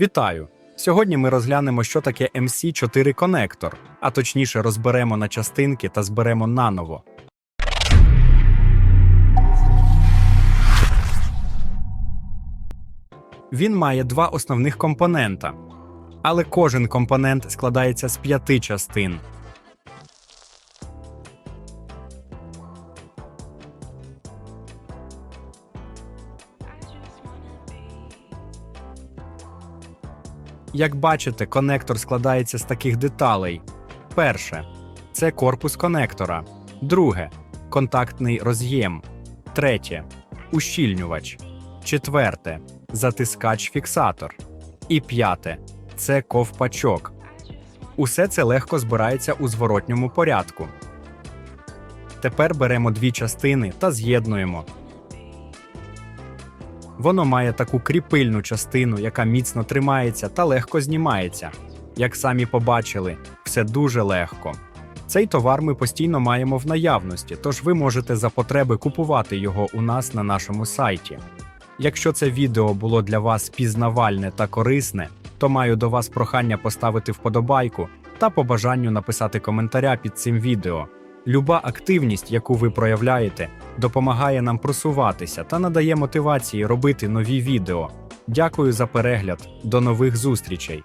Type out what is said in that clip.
Вітаю! Сьогодні ми розглянемо, що таке MC4 конектор, а точніше розберемо на частинки та зберемо наново. Він має два основних компонента, але кожен компонент складається з п'яти частин. Як бачите, конектор складається з таких деталей. Перше це корпус конектора. Друге контактний роз'єм. Третє ущільнювач. Четверте затискач-фіксатор. І п'яте це ковпачок. Усе це легко збирається у зворотньому порядку. Тепер беремо дві частини та з'єднуємо. Воно має таку кріпильну частину, яка міцно тримається та легко знімається. Як самі побачили, все дуже легко. Цей товар ми постійно маємо в наявності, тож ви можете за потреби купувати його у нас на нашому сайті. Якщо це відео було для вас пізнавальне та корисне, то маю до вас прохання поставити вподобайку та по бажанню написати коментаря під цим відео. Люба активність, яку ви проявляєте, допомагає нам просуватися та надає мотивації робити нові відео. Дякую за перегляд. До нових зустрічей!